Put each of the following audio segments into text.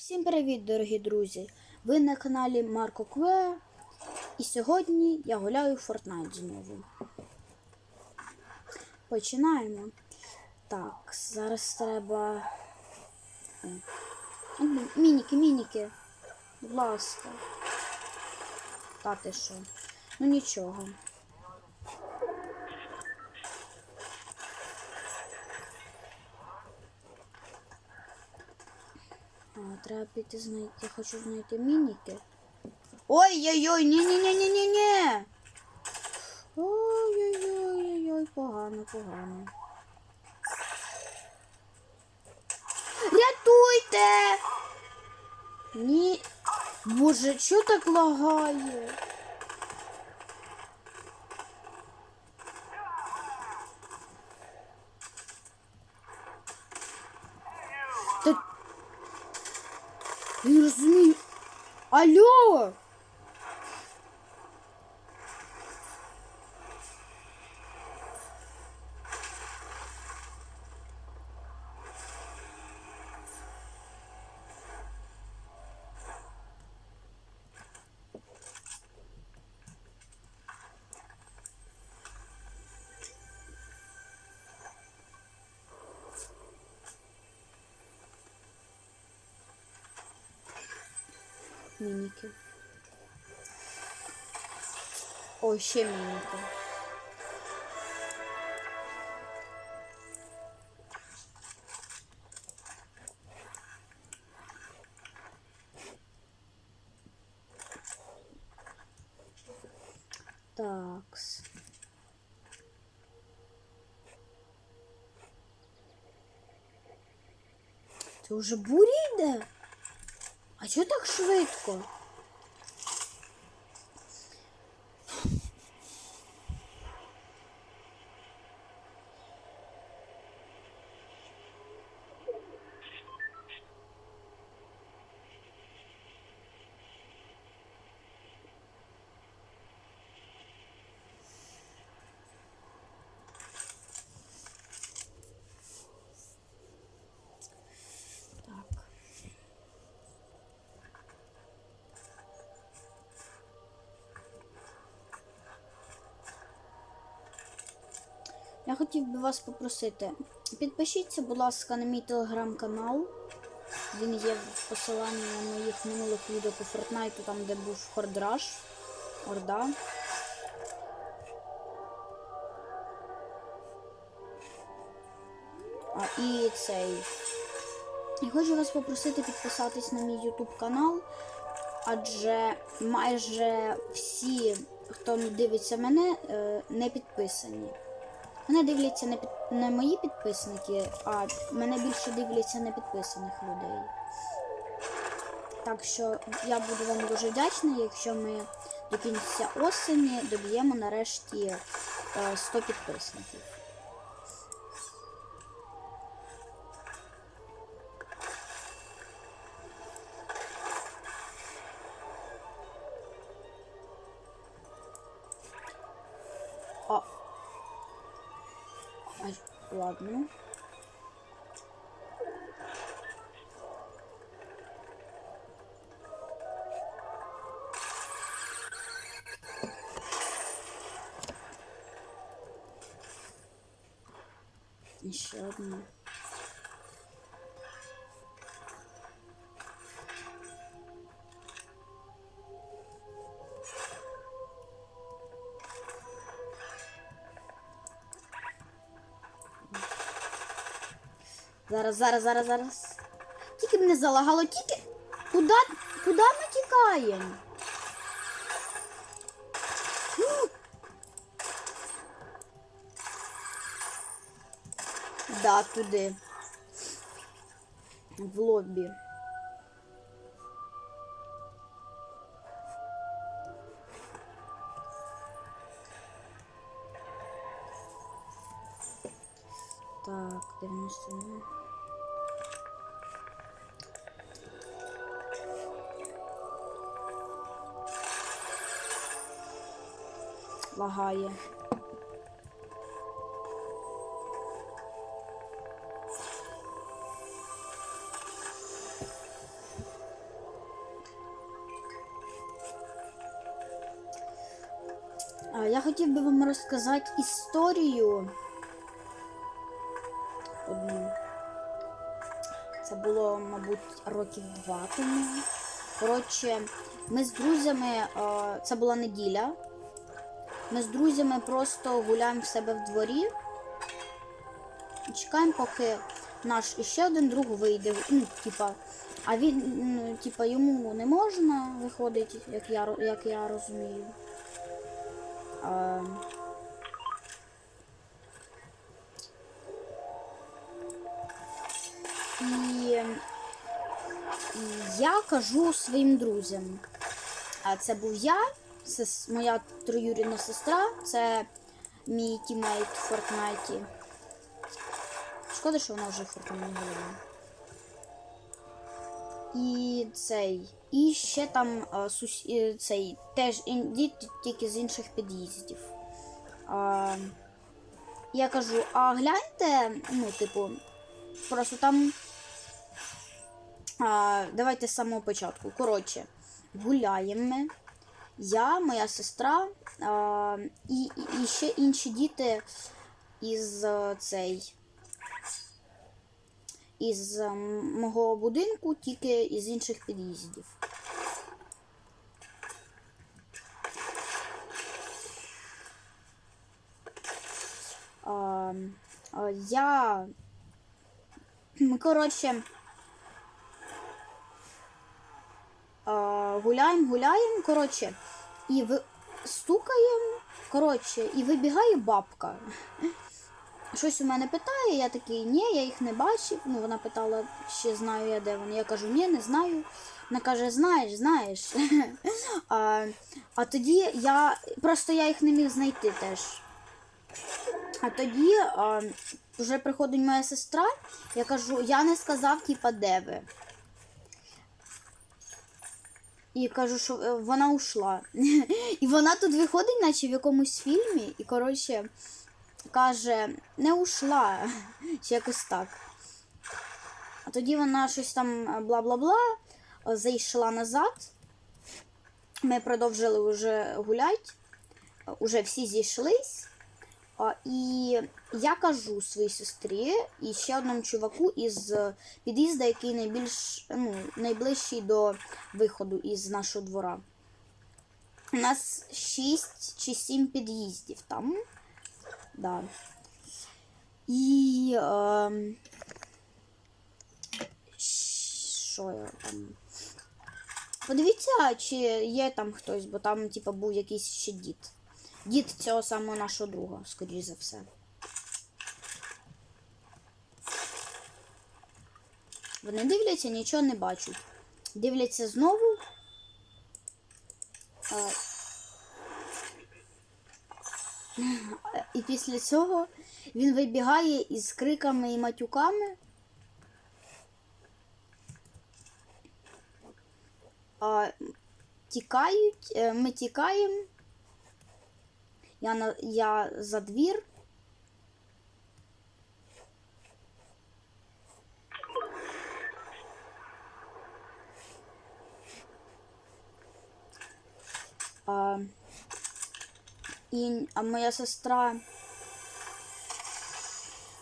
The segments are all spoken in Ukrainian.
Всім привіт, дорогі друзі! Ви на каналі Марко Кве. І сьогодні я гуляю в Fortnite знову. Починаємо. Так, зараз треба. Мініки, мініки. Будь ласка. Та ти що? Ну нічого. А, треба піти знайти. Я хочу знайти мініки. Ой-ой-ой, ні-ні-ні-ні-ні-ні. Ой-ой-ой-ой, погано, погано. Рятуйте! Ні. Боже, що так лагає? Не розумію. Алло! Мініки. Ой, ще мініки. Такс. Це вже буря йде? А чого так швидко? Я хотів би вас попросити, підпишіться, будь ласка, на мій телеграм-канал. Він є в посиланні на моїх минулих відео по Фортнайту, там де був Хордраш, Орда. А, і цей. Я хочу вас попросити підписатись на мій YouTube канал, адже майже всі, хто дивиться мене, е, не підписані. Мене дивляться не, під... не мої підписники, а мене більше дивляться непідписаних людей. Так що я буду вам дуже вдячна, якщо ми до кінця осені доб'ємо нарешті е, 100 підписників. Ordnung. Ich schaue Зараз, зараз, зараз, зараз. Тільки б не залагало, тільки. Куда, куда ми тікаємо? Да, туди. В лобі. Так, 90. лагає. Я хотів би вам розказати історію. Одну. Це було, мабуть, років два тому. Коротше, ми з друзями, це була неділя. Ми з друзями просто гуляємо в себе в дворі. І чекаємо, поки наш іще один друг вийде. Ну, типа, а він, ну, типа, йому не можна виходить, як я, як я розумію. А, і, я кажу своїм друзям. А це був я, моя троюрідна сестра, це мій тімейт в Фортнайті. Шкода, що вона вже в Фортнайті. І цей. І ще там а, сус... е, цей теж діти тільки з інших під'їздів. А, я кажу, а гляньте, ну, типу, просто там. А, давайте з самого початку. Коротше, гуляємо ми. Я, моя сестра а, і, і, ще інші діти із е, цей. Із е, мого будинку, тільки із інших під'їздів. А, а, я. Ми, коротше. а, Гуляємо, гуляємо, коротше, і ви стукаємо, коротше, і вибігає бабка. Щось у мене питає, я такий, ні, я їх не бачив. Ну, вона питала, чи знаю я, де вони. Я кажу, ні, не знаю. Вона каже, знаєш, знаєш. а, а тоді я просто я їх не міг знайти теж. А тоді а, вже приходить моя сестра, я кажу, я не сказав, типа, де ви. І кажу, що е, вона ушла. І вона тут виходить, наче в якомусь фільмі, і коротше каже, не ушла. Чи якось так. А тоді вона щось там е, бла-бла-бла, е, зайшла назад. Ми продовжили вже гуляти. Уже всі зійшлись. І я кажу своїй сестрі і ще одному чуваку із під'їзду, який найбільш ну, найближчий до виходу із нашого двора. У нас 6 чи 7 під'їздів там. Да. І. Е, що я там. Подивіться, чи є там хтось, бо там, типа, був якийсь ще дід. Дід цього самого нашого друга, скоріш за все. Вони дивляться, нічого не бачать. Дивляться знову. А, І після цього він вибігає із криками і матюками. А, тікають, е, ми тікаємо. Я, на, я за двір. А, і, а моя сестра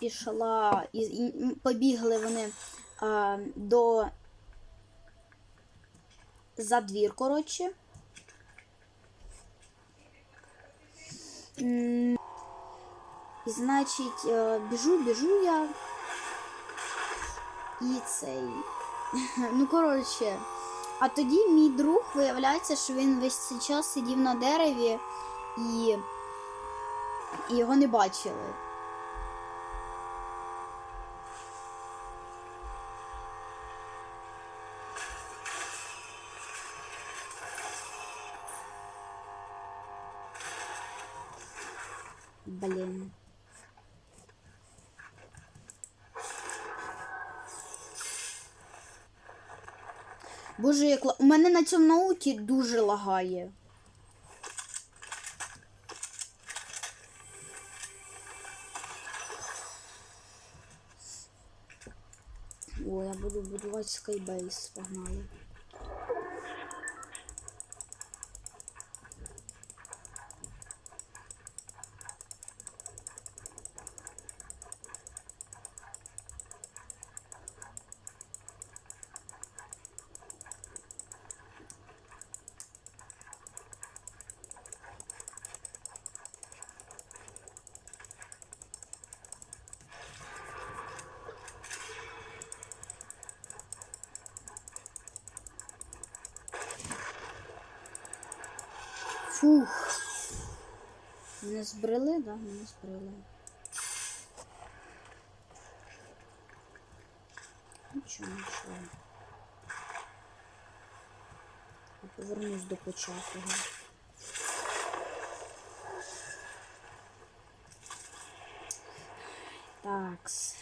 пішла і, і побігли вони а, до за двір, коротше. І, значить, е, біжу, біжу я. І цей. Ну, коротше. А тоді мій друг виявляється, що він весь цей час сидів на дереві і, і його не бачили. Блін. Боже, як у мене на цьому ноуті дуже лагає. О, я буду будувати скайбейс, погнали. Фух. Мене збрили, да? Мене збрили. Нічого, нічого. Я повернусь до початку. Такс.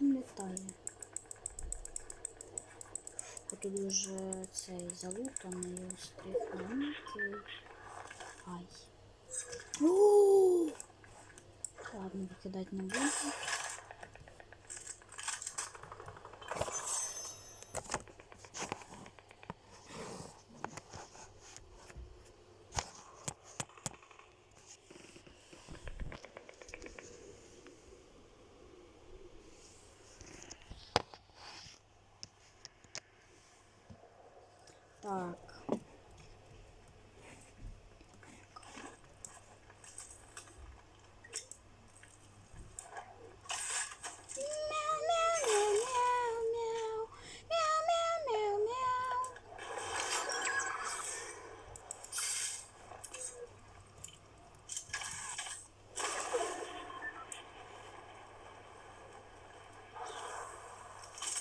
Там літає. Тут дуже цей залутаний. Ну. Ай. О! Ладно, викидати не буду. Так.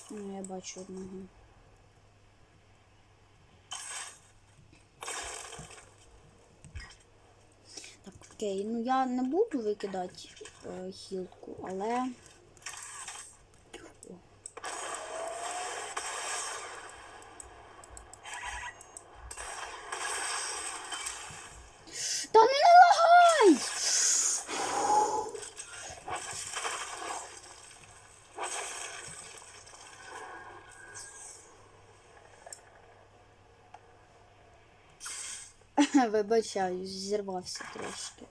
Ну, я бачу одного. Окей, ну я не буду викидати е, хілку, але. Вибачаюсь, зірвався трошки.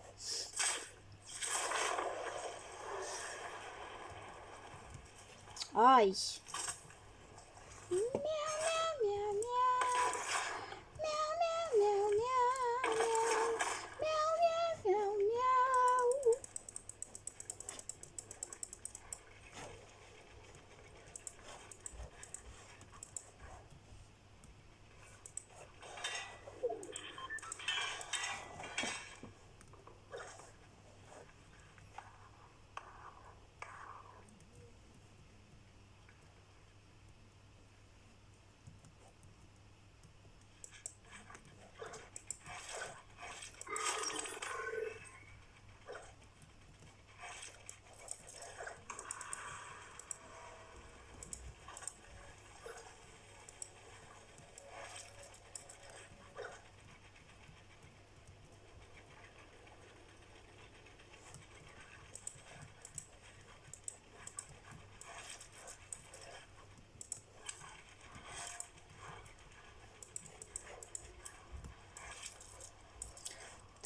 Ай.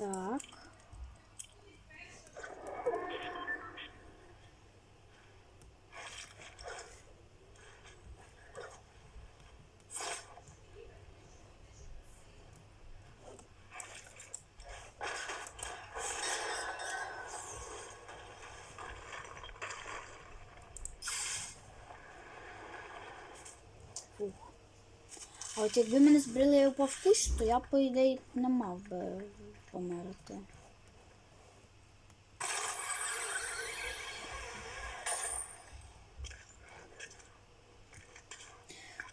Так. Фух. А от якби мене збрили я упав в кущ, то я, по ідеї, не мав би померти.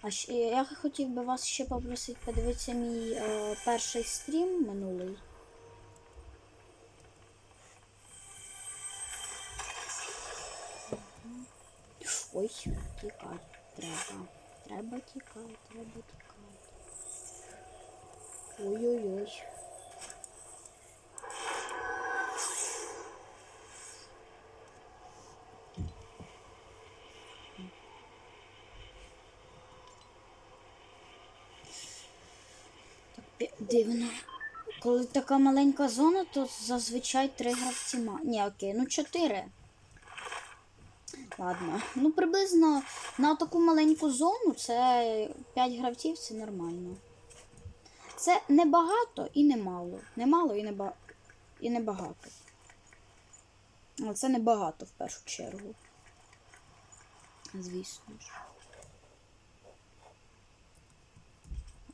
А я хотів би вас ще попросити подивитися мій е, перший стрім минулий. Ой, тікати треба. Треба тікати, треба тікати. Ой-ой-ой. Дивно. Коли така маленька зона, то зазвичай три гравці ма. Ні, окей, ну чотири. Ладно. Ну, приблизно на таку маленьку зону це 5 гравців це нормально. Це не багато і не мало. Не мало і не, і не. Але це не багато в першу чергу. Звісно ж.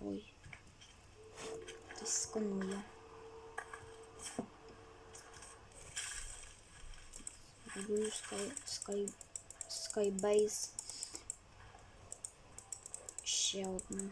Ой. Хтось сканує. Роблю скай, скай, скайбейс. Ще одну.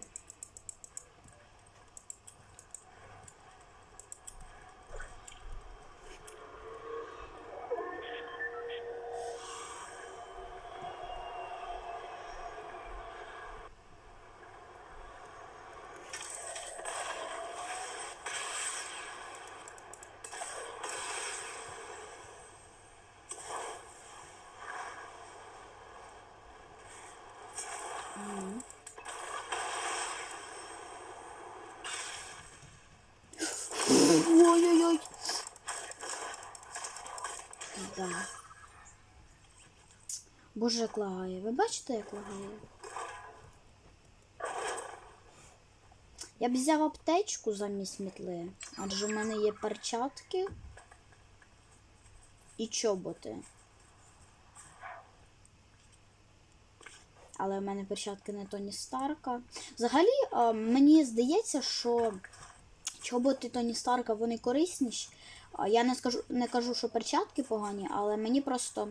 Ой-ой-ой. Да. Боже, як лагає. Ви бачите, як лагає? Я б взяв аптечку замість мітли, адже в мене є перчатки і чоботи. Але в мене перчатки не Тоні Старка. Взагалі, мені здається, що чоботи Тоні Старка вони корисніші. Я не скажу, не кажу, що перчатки погані, але мені просто.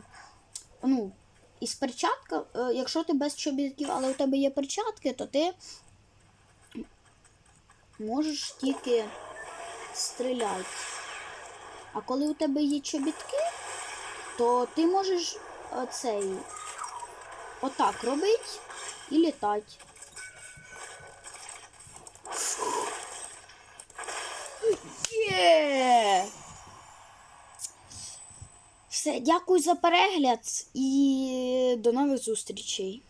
Ну, із перчатка, е, якщо ти без чобітків, але у тебе є перчатки, то ти можеш тільки стріляти. А коли у тебе є чобітки, то ти можеш е, цей отак робити і літати. Є! Все, дякую за перегляд і до нових зустрічей.